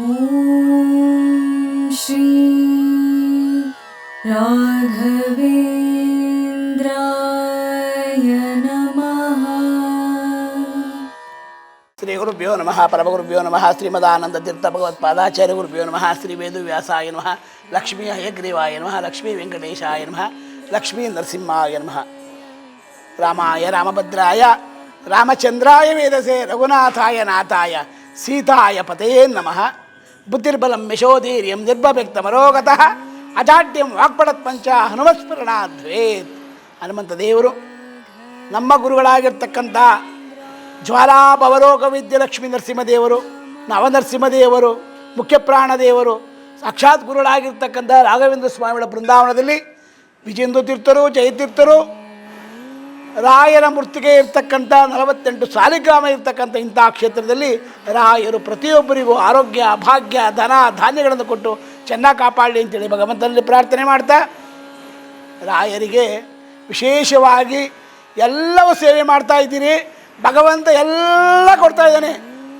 ॐ श्री राघवेन्द्राय नमः శ్రీగురుభ్యో నమ పరమగురుభ్యో నమ శ్రీమదానందతీర్థ భగవత్పాదాచార్య గురుభ్యో నమ శ్రీ వేదువ్యాసాయ నమ లక్ష్మీ హయగ్రీవాయ నమ లక్ష్మీ వెంకటేశాయ నమ లక్ష్మీ నరసింహాయ నమ. రామాయ రామభద్రాయ రామచంద్రాయ వేదసే రఘునాథాయ నాథాయ సీతాయ పతయే నమ. ಬುದ್ಧಿರ್ಬಲಂ ಯಶೋಧೀರ್ಯಂ ನಿರ್ಭವ್ಯಕ್ತಮರೋಗತಃ ಅಜಾಡ್ಯಂ ವಾಕ್ಪಡತ್ ಪಂಚ ಹನುಮಸ್ಮರಣಾದ್ವೇತ್. ಹನುಮಂತ ದೇವರು, ನಮ್ಮ ಗುರುಗಳಾಗಿರ್ತಕ್ಕಂಥ ಜ್ವಾಲಾಪವರೋಗ ವಿದ್ಯಲಕ್ಷ್ಮಿ ಲಕ್ಷ್ಮೀ ನರಸಿಂಹದೇವರು, ನವನರಸಿಂಹದೇವರು, ಮುಖ್ಯಪ್ರಾಣದೇವರು, ಸಾಕ್ಷಾತ್ ಗುರುಗಳಾಗಿರ್ತಕ್ಕಂಥ ರಾಘವೇಂದ್ರ ಸ್ವಾಮಿಗಳ ಬೃಂದಾವನದಲ್ಲಿ ವಿಜೇಂದ್ರ ತೀರ್ಥರು, ಜಯತೀರ್ಥರು ರಾಯರ ಮೂರ್ತಿಗೆ ಇರ್ತಕ್ಕಂಥ ನಲವತ್ತೆಂಟು ಸಾಲಿಗ್ರಾಮ ಇರ್ತಕ್ಕಂಥ ಇಂಥ ಕ್ಷೇತ್ರದಲ್ಲಿ ರಾಯರು ಪ್ರತಿಯೊಬ್ಬರಿಗೂ ಆರೋಗ್ಯ, ಭಾಗ್ಯ, ಧನ, ಧಾನ್ಯಗಳನ್ನು ಕೊಟ್ಟು ಚೆನ್ನಾಗಿ ಕಾಪಾಡಲಿ ಅಂತೇಳಿ ಭಗವಂತನಲ್ಲಿ ಪ್ರಾರ್ಥನೆ ಮಾಡ್ತಾ, ರಾಯರಿಗೆ ವಿಶೇಷವಾಗಿ ಎಲ್ಲವೂ ಸೇವೆ ಮಾಡ್ತಾ ಇದ್ದೀರಿ ಭಗವಂತ ಎಲ್ಲ ಕೊಡ್ತಾ ಇದ್ದಾನೆ.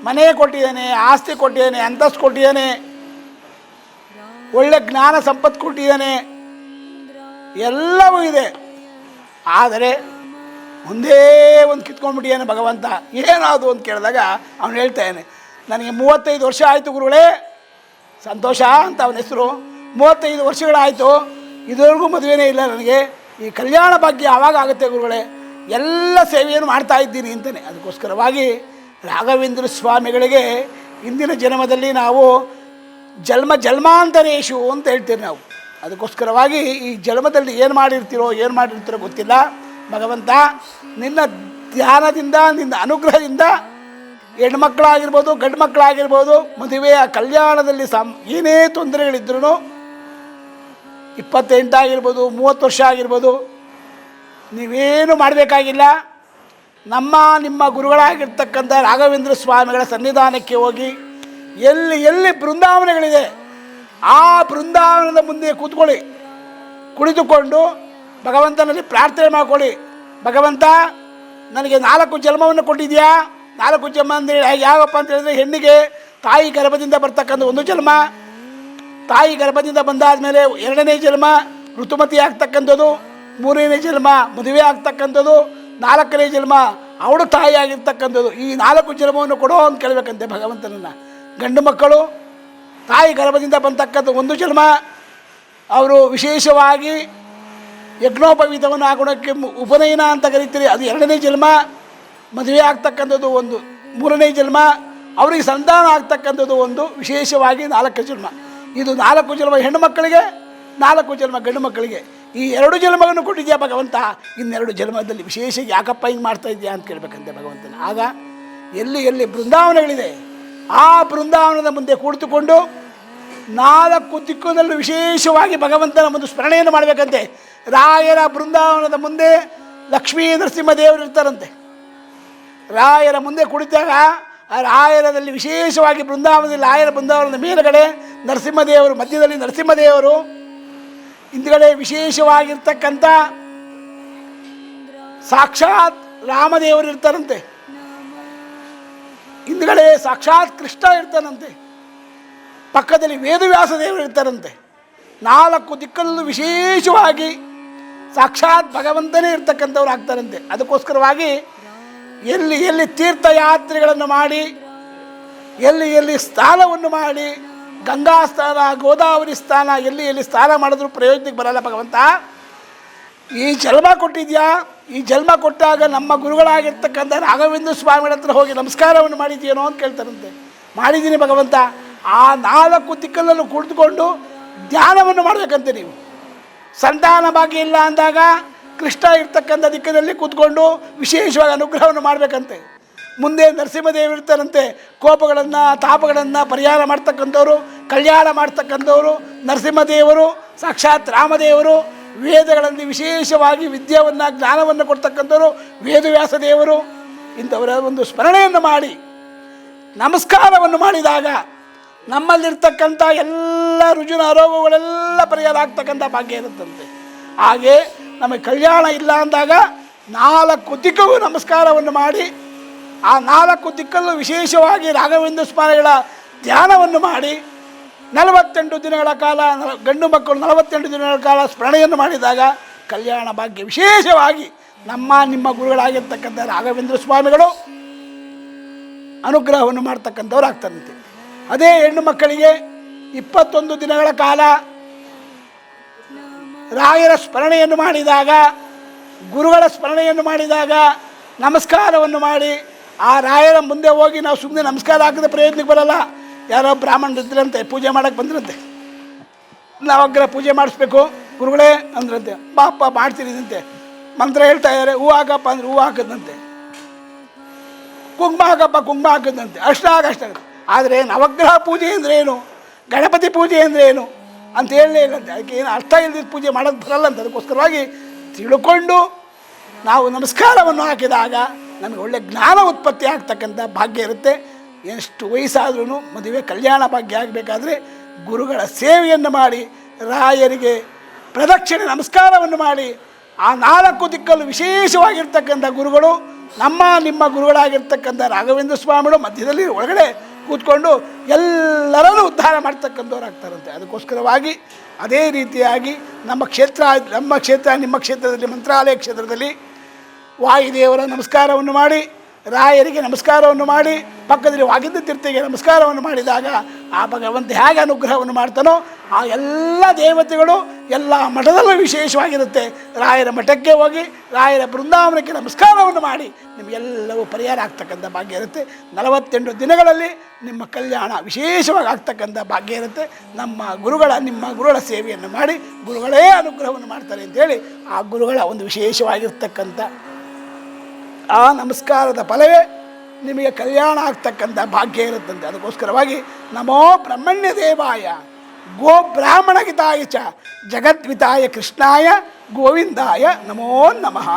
ಮನೆ ಕೊಟ್ಟಿದ್ದಾನೆ, ಆಸ್ತಿ ಕೊಟ್ಟಿದ್ದಾನೆ, ಅಂತಸ್ತು ಕೊಟ್ಟಿದ್ದಾನೆ. ಒಳ್ಳೆ ಜ್ಞಾನ ಸಂಪತ್ತು ಕೊಟ್ಟಿದ್ದಾನೆ. ಎಲ್ಲವೂ ಇದೆ. ಆದರೆ ಒಂದೇ ಒಂದು ಕಿತ್ಕೊಂಡ್ಬಿಟ್ಟಿಯಾನೆ ಭಗವಂತ. ಏನಾದು ಅಂತ ಕೇಳಿದಾಗ ಅವನು ಹೇಳ್ತಾನೆ ನನಗೆ ಮೂವತ್ತೈದು ವರ್ಷ ಆಯಿತು ಗುರುಗಳೇ, ಸಂತೋಷ ಅಂತ ಅವನ ಹೆಸರು. ಮೂವತ್ತೈದು ವರ್ಷಗಳಾಯಿತು, ಇದುವರೆಗೂ ಮದುವೆನೇ ಇಲ್ಲ ನನಗೆ. ಈ ಕಲ್ಯಾಣ ಭಾಗ್ಯ ಯಾವಾಗ ಆಗುತ್ತೆ ಗುರುಗಳೇ? ಎಲ್ಲ ಸೇವೆಯನ್ನು ಮಾಡ್ತಾ ಇದ್ದೀನಿ, ಅಂತಾನೆ. ಅದಕ್ಕೋಸ್ಕರವಾಗಿ ರಾಘವೇಂದ್ರ ಸ್ವಾಮಿಗಳಿಗೆ ಇಂದಿನ ಜನ್ಮದಲ್ಲಿ ನಾವು ಜನ್ಮ ಜನ್ಮಾಂತರೇಶು ಅಂತ ಹೇಳ್ತೀವಿ ನಾವು. ಅದಕ್ಕೋಸ್ಕರವಾಗಿ ಈ ಜನ್ಮದಲ್ಲಿ ಏನು ಮಾಡಿರ್ತೀರೋ ಏನು ಮಾಡಿರ್ತೀರೋ ಗೊತ್ತಿಲ್ಲ. ಭಗವಂತ, ನಿನ್ನ ಧ್ಯಾನದಿಂದ, ನಿನ್ನ ಅನುಗ್ರಹದಿಂದ ಹೆಣ್ಮಕ್ಳಾಗಿರ್ಬೋದು ಗಂಡು ಮಕ್ಕಳಾಗಿರ್ಬೋದು ಮದುವೆಯ ಕಲ್ಯಾಣದಲ್ಲಿ ಸಂ, ಏನೇ ತೊಂದರೆಗಳಿದ್ರೂ ಇಪ್ಪತ್ತೆಂಟಾಗಿರ್ಬೋದು, ಮೂವತ್ತು ವರ್ಷ ಆಗಿರ್ಬೋದು, ನೀವೇನು ಮಾಡಬೇಕಾಗಿಲ್ಲ. ನಮ್ಮ, ನಿಮ್ಮ ಗುರುಗಳಾಗಿರ್ತಕ್ಕಂಥ ರಾಘವೇಂದ್ರ ಸ್ವಾಮಿಗಳ ಸನ್ನಿಧಾನಕ್ಕೆ ಹೋಗಿ ಎಲ್ಲಿ ಎಲ್ಲಿ ಬೃಂದಾವನಗಳಿದೆ, ಆ ಬೃಂದಾವನದ ಮುಂದೆ ಕೂತ್ಕೊಳ್ಳಿ. ಕುಳಿತುಕೊಂಡು ಭಗವಂತನಲ್ಲಿ ಪ್ರಾರ್ಥನೆ ಮಾಡಿಕೊಳ್ಳಿ. ಭಗವಂತ, ನನಗೆ ನಾಲ್ಕು ಜನ್ಮವನ್ನು ಕೊಟ್ಟಿದೆಯಾ ನಾಲ್ಕು ಜನ್ಮ ಅಂದರೆ ಯಾವಪ್ಪ ಅಂತ ಹೇಳಿದ್ರೆ ಹೆಣ್ಣಿಗೆ ತಾಯಿ ಗರ್ಭದಿಂದ ಬರ್ತಕ್ಕಂಥ ಒಂದು ಜನ್ಮ. ತಾಯಿ ಗರ್ಭದಿಂದ ಬಂದಾದ ಮೇಲೆ ಎರಡನೇ ಜನ್ಮ ಋತುಮತಿ ಆಗ್ತಕ್ಕಂಥದ್ದು, ಮೂರನೇ ಜನ್ಮ ಮದುವೆ ಆಗ್ತಕ್ಕಂಥದ್ದು, ನಾಲ್ಕನೇ ಜನ್ಮ ಅವಳು ತಾಯಿ ಆಗಿರ್ತಕ್ಕಂಥದ್ದು. ಈ ನಾಲ್ಕು ಜನ್ಮವನ್ನು ಕೊಡೋ ಅಂತ ಕೇಳಬೇಕಂತೆ ಭಗವಂತನನ್ನು. ಗಂಡು ಮಕ್ಕಳು, ತಾಯಿ ಗರ್ಭದಿಂದ ಬಂತಕ್ಕಂಥ ಒಂದು ಜನ್ಮ, ಅವರು ವಿಶೇಷವಾಗಿ ಯಜ್ಞೋಪವೀತವನ್ನು ಆಗೋಣಕ್ಕೆ ಗುಣಕ್ಕೆ ಉಪನಯನ ಅಂತ ಕರೀತೀರಿ. ಅದು ಎರಡನೇ ಜನ್ಮ, ಮದುವೆ ಆಗ್ತಕ್ಕಂಥದ್ದು ಒಂದು, ಮೂರನೇ ಜನ್ಮ, ಅವರಿಗೆ ಸಂತಾನ ಆಗ್ತಕ್ಕಂಥದ್ದು ಒಂದು ವಿಶೇಷವಾಗಿ ನಾಲ್ಕು ಜನ್ಮ. ಇದು ನಾಲ್ಕು ಜನ್ಮ ಹೆಣ್ಣು ಮಕ್ಕಳಿಗೆ, ನಾಲ್ಕು ಜನ್ಮ ಗಂಡು ಮಕ್ಕಳಿಗೆ. ಈ ಎರಡು ಜನ್ಮಗಳನ್ನು ಕೊಟ್ಟಿದ್ಯಾ ಭಗವಂತ? ಇನ್ನೆರಡು ಜನ್ಮದಲ್ಲಿ ವಿಶೇಷ ಯಾಕಪ್ಪ ಹಿಂಗೆ ಮಾಡ್ತಾ ಇದೆಯಾ ಅಂತ ಕೇಳಬೇಕಂತೆ ಭಗವಂತನ. ಆಗ ಎಲ್ಲಿ ಎಲ್ಲಿ ಬೃಂದಾವನಗಳಿದೆ, ಆ ಬೃಂದಾವನದ ಮುಂದೆ ಕುಳಿತುಕೊಂಡು ನಾಲ್ಕು ದಿಕ್ಕುದಲ್ಲೂ ವಿಶೇಷವಾಗಿ ಭಗವಂತನ ಒಂದು ಸ್ಮರಣೆಯನ್ನು ಮಾಡಬೇಕಂತೆ. ರಾಯರ ಬೃಂದಾವನದ ಮುಂದೆ ಲಕ್ಷ್ಮೀ ನರಸಿಂಹದೇವರು ಇರ್ತಾರಂತೆ. ರಾಯರ ಮುಂದೆ ಕುಳಿತಾಗ ಆ ರಾಯರದಲ್ಲಿ ವಿಶೇಷವಾಗಿ ಬೃಂದಾವನದಲ್ಲಿ ರಾಯರ ಬೃಂದಾವನದ ಮೇಲುಗಡೆ ನರಸಿಂಹದೇವರು ಮಧ್ಯದಲ್ಲಿ ನರಸಿಂಹದೇವರು ಹಿಂದ್ಗಡೆ ವಿಶೇಷವಾಗಿರ್ತಕ್ಕಂಥ ಸಾಕ್ಷಾತ್ ರಾಮದೇವರು ಇರ್ತಾರಂತೆ. ಹಿಂದ್ಗಡೆ ಸಾಕ್ಷಾತ್ ಕೃಷ್ಣ ಇರ್ತಾನಂತೆ. ಪಕ್ಕದಲ್ಲಿ ವೇದವ್ಯಾಸ ದೇವರು ಇರ್ತಾರಂತೆ. ನಾಲ್ಕು ದಿಕ್ಕಲ್ಲೂ ವಿಶೇಷವಾಗಿ ಸಾಕ್ಷಾತ್ ಭಗವಂತನೇ ಇರ್ತಕ್ಕಂಥವ್ರು ಆಗ್ತಾರಂತೆ. ಅದಕ್ಕೋಸ್ಕರವಾಗಿ ಎಲ್ಲಿ ಎಲ್ಲಿ ತೀರ್ಥಯಾತ್ರೆಗಳನ್ನು ಮಾಡಿ, ಎಲ್ಲಿ ಎಲ್ಲಿ ಸ್ನಾನವನ್ನು ಮಾಡಿ, ಗಂಗಾ ಸ್ಥಾನ, ಗೋದಾವರಿ ಸ್ಥಾನ, ಎಲ್ಲಿ ಎಲ್ಲಿ ಸ್ನಾನ ಮಾಡಿದ್ರು ಪ್ರಯೋಜನಕ್ಕೆ ಬರಲ್ಲ ಭಗವಂತ. ಈ ಜನ್ಮ ಕೊಟ್ಟಿದ್ಯಾ? ಈ ಜನ್ಮ ಕೊಟ್ಟಾಗ ನಮ್ಮ ಗುರುಗಳಾಗಿರ್ತಕ್ಕಂಥ ರಾಘವೇಂದ್ರ ಸ್ವಾಮಿಗಳ ಹತ್ರ ಹೋಗಿ ನಮಸ್ಕಾರವನ್ನು ಮಾಡಿದ್ಯೇನೋ ಅಂತ ಕೇಳ್ತಾರಂತೆ. ಮಾಡಿದ್ದೀನಿ ಭಗವಂತ. ಆ ನಾಲ್ಕು ದಿಕ್ಕಲ್ಲೂ ಕುಳಿತುಕೊಂಡು ಧ್ಯಾನವನ್ನು ಮಾಡಬೇಕಂತೆ ನೀವು. ಸಂತಾನ ಭಾಗ್ಯ ಇಲ್ಲ ಅಂದಾಗ ಕೃಷ್ಣ ಇರ್ತಕ್ಕಂಥ ದಿಕ್ಕದಲ್ಲಿ ಕೂತ್ಕೊಂಡು ವಿಶೇಷವಾಗಿ ಅನುಗ್ರಹವನ್ನು ಮಾಡಬೇಕಂತೆ. ಮುಂದೆ ನರಸಿಂಹದೇವಿ ಇರ್ತಾರಂತೆ, ಕೋಪಗಳನ್ನು, ತಾಪಗಳನ್ನು ಪರಿಹಾರ ಮಾಡ್ತಕ್ಕಂಥವ್ರು, ಕಲ್ಯಾಣ ಮಾಡ್ತಕ್ಕಂಥವ್ರು, ನರಸಿಂಹದೇವರು, ಸಾಕ್ಷಾತ್ ರಾಮದೇವರು, ವೇದಗಳಲ್ಲಿ ವಿಶೇಷವಾಗಿ ವಿದ್ಯೆಯನ್ನು, ಜ್ಞಾನವನ್ನು ಕೊಡ್ತಕ್ಕಂಥವ್ರು ವೇದವ್ಯಾಸ ದೇವರು ಇಂಥವರ ಒಂದು ಸ್ಮರಣೆಯನ್ನು ಮಾಡಿ, ನಮಸ್ಕಾರವನ್ನು ಮಾಡಿದಾಗ ನಮ್ಮಲ್ಲಿರ್ತಕ್ಕಂಥ ಎಲ್ಲ ರುಜುನ ಆರೋಗ್ಯಗಳೆಲ್ಲ ಪರಿಹಾರ ಆಗ್ತಕ್ಕಂಥ ಭಾಗ್ಯ ಇರುತ್ತಂತೆ. ಹಾಗೆ ನಮಗೆ ಕಲ್ಯಾಣ ಇಲ್ಲ ಅಂದಾಗ ನಾಲ್ಕು ದಿಕ್ಕಗೂ ನಮಸ್ಕಾರವನ್ನು ಮಾಡಿ, ಆ ನಾಲ್ಕು ದಿಕ್ಕಲ್ಲೂ ವಿಶೇಷವಾಗಿ ರಾಘವೇಂದ್ರ ಸ್ವಾಮಿಗಳ ಧ್ಯಾನವನ್ನು ಮಾಡಿ, ನಲವತ್ತೆಂಟು ದಿನಗಳ ಕಾಲ ಗಂಡು ಮಕ್ಕಳು ನಲವತ್ತೆಂಟು ದಿನಗಳ ಕಾಲ ಸ್ಮರಣೆಯನ್ನು ಮಾಡಿದಾಗ ಕಲ್ಯಾಣ ಭಾಗ್ಯ ವಿಶೇಷವಾಗಿ ನಮ್ಮ, ನಿಮ್ಮ ಗುರುಗಳಾಗಿರ್ತಕ್ಕಂಥ ರಾಘವೇಂದ್ರ ಸ್ವಾಮಿಗಳು ಅನುಗ್ರಹವನ್ನು ಮಾಡ್ತಕ್ಕಂಥವ್ರು ಆಗ್ತಾರಂತೆ. ಅದೇ ಹೆಣ್ಣು ಮಕ್ಕಳಿಗೆ ಇಪ್ಪತ್ತೊಂದು ದಿನಗಳ ಕಾಲ ರಾಯರ ಸ್ಮರಣೆಯನ್ನು ಮಾಡಿದಾಗ, ಗುರುಗಳ ಸ್ಮರಣೆಯನ್ನು ಮಾಡಿದಾಗ ನಮಸ್ಕಾರವನ್ನು ಮಾಡಿ ಆ ರಾಯರ ಮುಂದೆ ಹೋಗಿ ನಾವು ಸುಮ್ಮನೆ ನಮಸ್ಕಾರ ಹಾಕಿದ ಪ್ರಯತ್ನಕ್ಕೆ ಬರಲ್ಲ. ಯಾರೋ ಬ್ರಾಹ್ಮಣರು ಇದ್ರಂತೆ, ಪೂಜೆ ಮಾಡೋಕ್ಕೆ ಬಂದ್ರಂತೆ. ನಾವಗ್ರ ಪೂಜೆ ಮಾಡಿಸ್ಬೇಕು, ಗುರುಗಳೇ ಅಂದ್ರಂತೆ. ಪಾಪ ಮಾಡ್ತಿರಿದಂತೆ. ಮಂತ್ರ ಹೇಳ್ತಾ ಇದ್ದಾರೆ, ಹೂ ಹಾಕಪ್ಪ ಅಂದ್ರೆ ಹೂ ಹಾಕದಂತೆ. ಕುಂಕುಮ ಹಾಕಪ್ಪ, ಕುಂಕುಮ ಹಾಕದಂತೆ. ಅಷ್ಟಾಗ ಅಷ್ಟಾಗ ಆದರೆ ನವಗ್ರಹ ಪೂಜೆ ಅಂದರೆ ಏನು? ಗಣಪತಿ ಪೂಜೆ ಅಂದರೆ ಏನು? ಅಂತ ಹೇಳಲೇ ಇಲ್ಲಂತೆ ಅದಕ್ಕೆ ಏನು ಅರ್ಥ ಇಲ್ಲದಿದ್ದ ಪೂಜೆ ಮಾಡೋದು ಬರಲ್ಲ ಅಂತ. ಅದಕ್ಕೋಸ್ಕರವಾಗಿ ತಿಳ್ಕೊಂಡು ನಾವು ನಮಸ್ಕಾರವನ್ನು ಹಾಕಿದಾಗ ನಮಗೆ ಒಳ್ಳೆ ಜ್ಞಾನ ಉತ್ಪತ್ತಿ ಆಗ್ತಕ್ಕಂಥ ಭಾಗ್ಯ ಇರುತ್ತೆ. ಎಷ್ಟು ವಯಸ್ಸಾದ್ರೂ ಮದುವೆ ಕಲ್ಯಾಣ ಭಾಗ್ಯ ಆಗಬೇಕಾದ್ರೆ ಗುರುಗಳ ಸೇವೆಯನ್ನು ಮಾಡಿ, ರಾಯರಿಗೆ ಪ್ರದಕ್ಷಿಣೆ ನಮಸ್ಕಾರವನ್ನು ಮಾಡಿ, ಆ ನಾಲ್ಕು ದಿಕ್ಕಲ್ಲೂ ವಿಶೇಷವಾಗಿರ್ತಕ್ಕಂಥ ಗುರುಗಳು ನಮ್ಮ ನಿಮ್ಮ ಗುರುಗಳಾಗಿರ್ತಕ್ಕಂಥ ರಾಘವೇಂದ್ರ ಸ್ವಾಮಿಗಳು ಮಧ್ಯದಲ್ಲಿ ಒಳಗಡೆ ಕೂತ್ಕೊಂಡು ಎಲ್ಲರನ್ನು ಉದ್ಧಾರ ಮಾಡ್ತಕ್ಕಂಥವ್ರು ಆಗ್ತಾರಂತೆ. ಅದಕ್ಕೋಸ್ಕರವಾಗಿ ಅದೇ ರೀತಿಯಾಗಿ ನಮ್ಮ ಕ್ಷೇತ್ರ ನಮ್ಮ ಕ್ಷೇತ್ರ, ನಿಮ್ಮ ಕ್ಷೇತ್ರದಲ್ಲಿ, ಮಂತ್ರಾಲಯ ಕ್ಷೇತ್ರದಲ್ಲಿ ವಾಯುದೇವರ ನಮಸ್ಕಾರವನ್ನು ಮಾಡಿ, ರಾಯರಿಗೆ ನಮಸ್ಕಾರವನ್ನು ಮಾಡಿ, ಪಕ್ಕದಲ್ಲಿ ವಾಗಿದ್ದ ತೀರ್ಥಿಗೆ ನಮಸ್ಕಾರವನ್ನು ಮಾಡಿದಾಗ ಆ ಭಗವಂತ ಹೇಗೆ ಅನುಗ್ರಹವನ್ನು ಮಾಡ್ತಾನೋ ಆ ಎಲ್ಲ ದೇವತೆಗಳು ಎಲ್ಲ ಮಠದಲ್ಲೂ ವಿಶೇಷವಾಗಿರುತ್ತೆ. ರಾಯರ ಮಠಕ್ಕೆ ಹೋಗಿ, ರಾಯರ ಬೃಂದಾವನಕ್ಕೆ ನಮಸ್ಕಾರವನ್ನು ಮಾಡಿ ನಿಮಗೆಲ್ಲವೂ ಪರಿಹಾರ ಆಗ್ತಕ್ಕಂಥ ಭಾಗ್ಯ ಇರುತ್ತೆ. ನಲವತ್ತೆಂಟು ದಿನಗಳಲ್ಲಿ ನಿಮ್ಮ ಕಲ್ಯಾಣ ವಿಶೇಷವಾಗಿ ಆಗ್ತಕ್ಕಂಥ ಭಾಗ್ಯ ಇರುತ್ತೆ. ನಮ್ಮ ಗುರುಗಳ, ನಿಮ್ಮ ಗುರುಗಳ ಸೇವೆಯನ್ನು ಮಾಡಿ, ಗುರುಗಳೇ ಅನುಗ್ರಹವನ್ನು ಮಾಡ್ತಾರೆ ಅಂತೇಳಿ ಆ ಗುರುಗಳ ಒಂದು ವಿಶೇಷವಾಗಿರ್ತಕ್ಕಂಥ ಆ ನಮಸ್ಕಾರದ ಫಲವೇ ನಿಮಗೆ ಕಲ್ಯಾಣ ಆಗ್ತಕ್ಕಂಥ ಭಾಗ್ಯ ಇರುತ್ತಂತೆ. ಅದಕ್ಕೋಸ್ಕರವಾಗಿ ನಮೋ ಬ್ರಹ್ಮಣ್ಯ ದೇವಾಯ. ಗೋ ಬ್ರಾಹ್ಮಣ ಹಿತಾಯ ಚ ಜಗದ್ವಿತಾಯ ಕೃಷ್ಣಾಯ ಗೋವಿಂದಾಯ ನಮೋ ನಮಃ.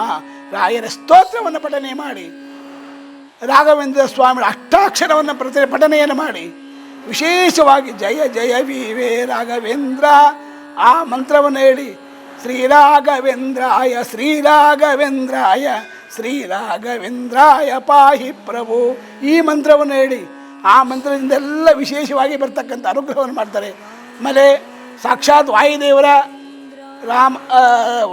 ರಾಯರ ಸ್ತೋತ್ರವನ್ನು ಪಠನೆ ಮಾಡಿ. ರಾಘವೇಂದ್ರ ಸ್ವಾಮಿ ಅಷ್ಟಾಕ್ಷರವನ್ನು ಪ್ರತಿ ಪಠನೆಯನ್ನು ಮಾಡಿ. ವಿಶೇಷವಾಗಿ ಜಯ ಜಯ ವಿವೇ ರಾಘವೇಂದ್ರ. ಆ ಮಂತ್ರವನ್ನು ಹೇಳಿ, ಶ್ರೀರಾಘವೇಂದ್ರಾಯ ಶ್ರೀರಾಘವೇಂದ್ರಾಯ ಶ್ರೀರಾಘವೇಂದ್ರಾಯ ಪಾಹಿ ಪ್ರಭು. ಈ ಮಂತ್ರವನ್ನು ಹೇಳಿ, ಆ ಮಂತ್ರದಿಂದೆಲ್ಲ ವಿಶೇಷವಾಗಿ ಬರ್ತಕ್ಕಂಥ ಅನುಗ್ರಹವನ್ನು ಮಾಡ್ತಾರೆ. ಆಮೇಲೆ ಸಾಕ್ಷಾತ್ ವಾಯುದೇವರ ರಾಮ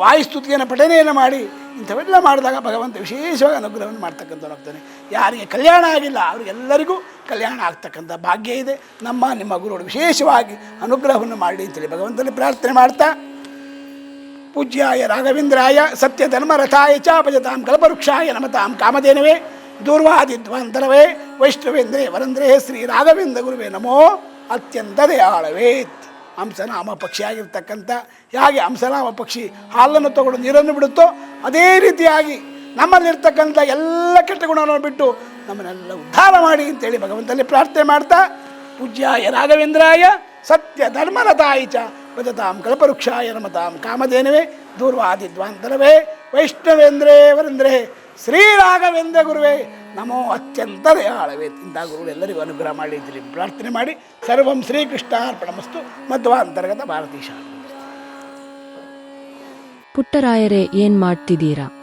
ವಾಯುಸ್ತುತಿಯನ್ನು ಪಠನೆಯನ್ನು ಮಾಡಿ ಇಂಥವೆಲ್ಲ ಮಾಡಿದಾಗ ಭಗವಂತ ವಿಶೇಷವಾಗಿ ಅನುಗ್ರಹವನ್ನು ಮಾಡ್ತಕ್ಕಂಥವ್ರಾಗ್ತಾನೆ ಯಾರಿಗೆ ಕಲ್ಯಾಣ ಆಗಿಲ್ಲ, ಅವರಿಗೆಲ್ಲರಿಗೂ ಕಲ್ಯಾಣ ಆಗ್ತಕ್ಕಂಥ ಭಾಗ್ಯ ಇದೆ. ನಮ್ಮ, ನಿಮ್ಮ ಗುರುಗಳು ವಿಶೇಷವಾಗಿ ಅನುಗ್ರಹವನ್ನು ಮಾಡಿ ಅಂತೇಳಿ ಭಗವಂತನಲ್ಲಿ ಪ್ರಾರ್ಥನೆ ಮಾಡ್ತಾ, ಪೂಜ್ಯಾಯ ರಾಘವೇಂದ್ರಾಯ ಸತ್ಯ ಧರ್ಮರಥಾಯ ಚ ಭಜತಾಂ ಕಲ್ಪವೃಕ್ಷಾಯ ನಮತಾಂ ಕಾಮಧೇನವೇ ದೂರ್ವಾದಿದ್ವಾಂತರವೇ ವೈಷ್ಣವೇಂದ್ರೇ ವರಂದ್ರೇ, ಶ್ರೀ ರಾಘವೇಂದ್ರ ಗುರುವೇ ನಮೋ ಅತ್ಯಂತ ದಯಾಳವೇತ್ ಹಂಸನಾಮ ಪಕ್ಷಿಯಾಗಿರ್ತಕ್ಕಂಥ ಹೇಗೆ ಹಂಸನಾಮ ಪಕ್ಷಿ ಹಾಲನ್ನು ತಗೊಂಡು ನೀರನ್ನು ಬಿಡುತ್ತೋ ಅದೇ ರೀತಿಯಾಗಿ ನಮ್ಮಲ್ಲಿರ್ತಕ್ಕಂಥ ಎಲ್ಲ ಕೆಟ್ಟ ಗುಣವನ್ನು ಬಿಟ್ಟು ನಮ್ಮನ್ನೆಲ್ಲ ಉದ್ಧಾರ ಮಾಡಿ ಅಂತೇಳಿ ಭಗವಂತನಲ್ಲಿ ಪ್ರಾರ್ಥನೆ ಮಾಡ್ತಾ, ಪೂಜ್ಯಾಯ ರಾಘವೇಂದ್ರಾಯ ಸತ್ಯ ಧರ್ಮರತಾಯ ಚ ಭಜತಾಂ ಕಲ್ಪವೃಕ್ಷಾಯ ನಮತಾಂ ಕಾಮಧೇನವೇ ದೂರ್ವಾದಿದ್ವಾಂತರವೇ ವೈಷ್ಣವೇಂದ್ರೇ ವರೇಂದ್ರೇ ಶ್ರೀ ರಾಘವೇಂದ್ರ ಗುರುವೇ ನಮೋ ಅತ್ಯಂತ ದಯಾಳವೇ ಇಂಥ ಗುರುಗಳು ಎಲ್ಲರಿಗೂ ಅನುಗ್ರಹ ಮಾಡಿ ಪ್ರಾರ್ಥನೆ ಮಾಡಿ. ಸರ್ವಂ ಶ್ರೀಕೃಷ್ಣಾರ್ಪಣಮಸ್ತು. ಮಧ್ವಾಂತರ್ಗತ ಭಾರತೀಶ ಪುಟ್ಟರಾಯರೇ, ಏನ್ ಮಾಡ್ತಿದ್ದೀರಾ?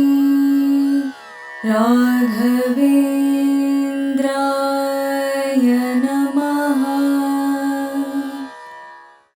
राघवे